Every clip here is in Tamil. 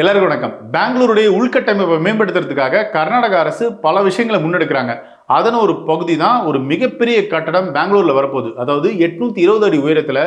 எல்லாருக்கும் வணக்கம். பெங்களூருடைய உள்கட்டமைப்பை மேம்படுத்துறதுக்காக கர்நாடக அரசு பல விஷயங்களை முன்னெடுக்கிறாங்க. அதன் ஒரு பகுதி தான் ஒரு மிகப்பெரிய கட்டடம் பெங்களூர்ல வரப்போகுது. அதாவது எட்நூத்தி இருபது அடி உயரத்துல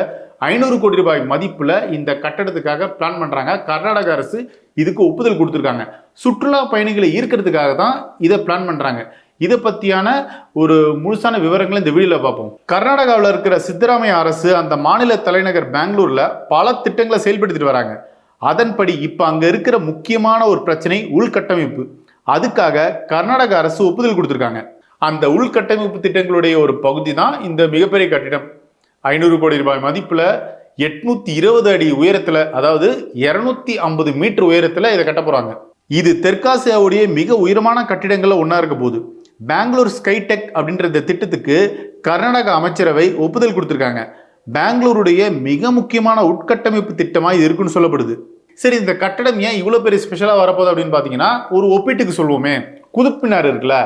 ஐநூறு கோடி ரூபாய் மதிப்புல இந்த கட்டடத்துக்காக பிளான் பண்றாங்க. கர்நாடக அரசு இதுக்கு ஒப்புதல் கொடுத்துருக்காங்க. சுற்றுலா பயணிகளை ஈர்க்கிறதுக்காக தான் இதை பிளான் பண்றாங்க. இதை பத்தியான ஒரு முழுசான விவரங்களை இந்த வீடியோல பார்ப்போம். கர்நாடகாவில் இருக்கிற சித்தராமையா அரசு அந்த மாநில தலைநகர் பெங்களூர்ல பல திட்டங்களை செயல்படுத்திட்டு வராங்க. அதன்படி இப்ப அங்க இருக்கிற முக்கியமான ஒரு பிரச்சனை உள்கட்டமைப்பு. அதுக்காக கர்நாடக அரசு ஒப்புதல் கொடுத்துருக்காங்க. அந்த உள்கட்டமைப்பு திட்டங்களுடைய ஒரு பகுதி தான் இந்த மிகப்பெரிய கட்டிடம். ஐநூறு கோடி ரூபாய் மதிப்புல எட்நூத்தி இருபது அடி உயரத்துல அதாவது இருநூத்தி ஐம்பது மீட்டர் உயரத்துல இதை கட்ட போறாங்க. இது தெற்காசியாவுடைய மிக உயரமான கட்டிடங்கள்ல ஒன்றா இருக்க போகுது. பெங்களூர் ஸ்கைடெக் அப்படின்ற இந்த திட்டத்துக்கு கர்நாடக அமைச்சரவை ஒப்புதல் கொடுத்துருக்காங்க. பெங்களூருடைய மிக முக்கியமான உட்கட்டமைப்பு திட்டமாக இது இருக்குன்னு சொல்லப்படுது. சரி இந்த கட்டடம் ஏன் இவ்வளோ பெரிய ஸ்பெஷலாக வரப்போகுது அப்படின்னு பார்த்தீங்கன்னா ஒரு ஒப்பீட்டுக்கு சொல்லுவோமே. குதுப்பினார் இருக்குல்ல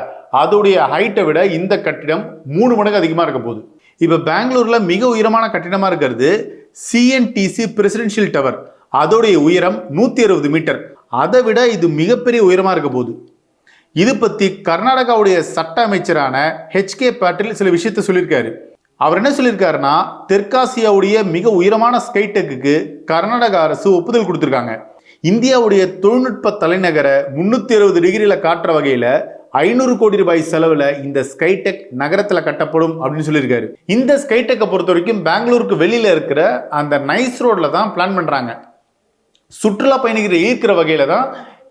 அதோடைய ஹைட்டை விட இந்த கட்டிடம் மூணு மடங்கு அதிகமாக இருக்க போகுது. இப்போ பெங்களூரில் மிக உயரமான கட்டிடமாக இருக்கிறது சிஎன்டிசி பிரசிடென்ஷியல் டவர் அதோடைய உயரம் நூற்றி அறுபது மீட்டர். அதை விட இது மிகப்பெரிய உயரமாக இருக்க போகுது. இது பற்றி கர்நாடகாவுடைய சட்ட அமைச்சரான ஹெச்கே பாட்டில் சில விஷயத்த சொல்லியிருக்காரு. அவர் என்ன சொல்லியிருக்காருன்னா தெற்காசியாவுடைய மிக உயரமான ஸ்கைடெக்குக்கு கர்நாடக அரசு ஒப்புதல் கொடுத்துருக்காங்க. இந்தியாவுடைய தொழில்நுட்ப தலைநகரை முந்நூற்றி அறுபது டிகிரியில் காட்டுற வகையில் ஐநூறு கோடி ரூபாய் செலவில் இந்த ஸ்கைடெக் நகரத்தில் கட்டப்படும் அப்படின்னு சொல்லியிருக்காரு. இந்த ஸ்கைடெக்கை பொறுத்த வரைக்கும் பெங்களூருக்கு வெளியில் இருக்கிற அந்த நைஸ் ரோடில் தான் பிளான் பண்ணுறாங்க சுற்றுலா பயணிகளை ஈர்க்கிற வகையில் தான்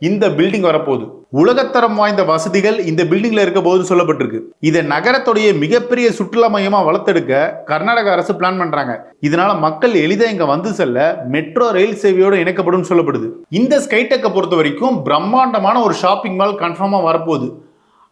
இந்த பில்டிங் வரப்போகுது. உலகத்தரம் வாய்ந்த வசதிகள் இந்த பில்டிங்ல இருக்க போது சொல்லப்பட்டிருக்கு. இதை நகரத்துடைய மிகப்பெரிய சுற்றுலா மையமா வளர்த்தெடுக்க கர்நாடக அரசு பிளான் பண்றாங்க. இதனால மக்கள் எளிதா இங்க வந்து செல்ல மெட்ரோ ரயில் சேவையோடு இணைக்கப்படும் சொல்லப்படுது. இந்த ஸ்கைடெக்கை பொறுத்த வரைக்கும் பிரம்மாண்டமான ஒரு ஷாப்பிங் மால் கன்ஃபார்மா வரப்போகுது.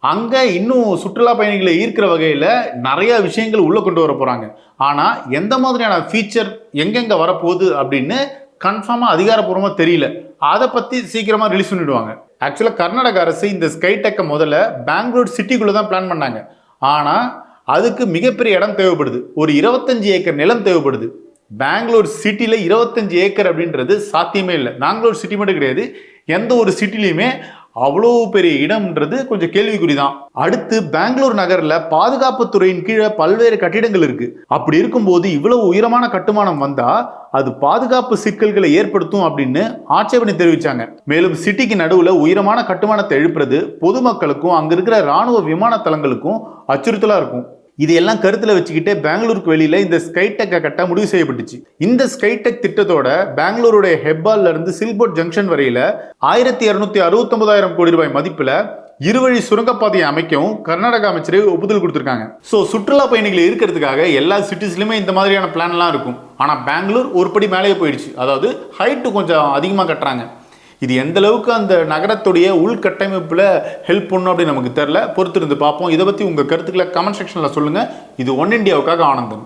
அங்க இன்னும் சுற்றுலா பயணிகளை ஈர்க்கிற வகையில நிறைய விஷயங்கள் உள்ள கொண்டு வர போறாங்க. ஆனா எந்த மாதிரியான ஃபீச்சர் எங்கெங்க வரப்போகுது அப்படின்னு கன்ஃபார்மாக அதிகாரப்பூர்வமாக தெரியல. அதை பற்றி சீக்கிரமாக ரிலீஸ் பண்ணிவிடுவாங்க ஆக்சுவலாக கர்நாடக அரசு இந்த ஸ்கைடெக்கை முதல்ல பெங்களூர் சிட்டிக்குள்ளே தான் பிளான் பண்ணாங்க. ஆனால் அதுக்கு மிகப்பெரிய இடம் தேவைப்படுது. ஒரு இருபத்தஞ்சு ஏக்கர் நிலம் தேவைப்படுது. பெங்களூர் சிட்டியில் இருபத்தஞ்சு ஏக்கர் அப்படின்றது சாத்தியமே இல்லை. பெங்களூர் சிட்டி மட்டும் கிடையாது. எந்த ஒரு சிட்டிலையுமே அவ்வளோ பெரிய இடம்ன்றது கொஞ்சம் கேள்விக்குறி தான் அடுத்து பெங்களூர் நகரில் பாதுகாப்பு துறையின் கீழே பல்வேறு கட்டிடங்கள் இருக்கு. அப்படி இருக்கும்போது இவ்வளவு உயரமான கட்டுமானம் வந்தா அது பாதுகாப்பு சிக்கல்களை ஏற்படுத்தும் அப்படின்னு ஆட்சேபனை தெரிவிச்சாங்க. மேலும் சிட்டிக்கு நடுவில் உயரமான கட்டுமானத்தை எழுப்புறது பொதுமக்களுக்கும் அங்க இருக்கிற ராணுவ விமான தளங்களுக்கும் அச்சுறுத்தலா இருக்கும். இதையெல்லாம் கருத்தில் வச்சுக்கிட்டே பெங்களூருக்கு வெளியில் இந்த ஸ்கைடெக்கை கட்ட முடிவு செய்யப்பட்டுச்சு. இந்த ஸ்கைடெக் திட்டத்தோட பெங்களூருடைய ஹெப்பால்ல இருந்து சில்போர்ட் ஜங்ஷன் வரையில ஆயிரத்தி இரநூத்தி அறுபத்தொன்பதாயிரம் கோடி ரூபாய் மதிப்பில் இருவழி சுரங்கப்பாதையை அமைக்கவும் கர்நாடக அமைச்சரவை ஒப்புதல் கொடுத்துருக்காங்க. ஸோ சுற்றுலா பயணிகளை இருக்கிறதுக்காக எல்லா சிட்டிஸ்லையுமே இந்த மாதிரியான பிளான்லாம் இருக்கும். ஆனால் பெங்களூர் ஒரு படி மேலேயே போயிடுச்சு. அதாவது ஹைட்டு கொஞ்சம் அதிகமாக கட்டுறாங்க. இது எந்த அளவுக்கு அந்த நகரத்துடைய உள்கட்டமைப்பில் ஹெல்ப் பண்ணும் அப்படின்னு நமக்கு தெரில பொறுத்திருந்து பார்ப்போம். இதை பற்றி உங்கள் கருத்துக்களை கமெண்ட் செக்ஷனில் சொல்லுங்கள் இது ஒன் இண்டியாவுக்காக ஆனந்தன்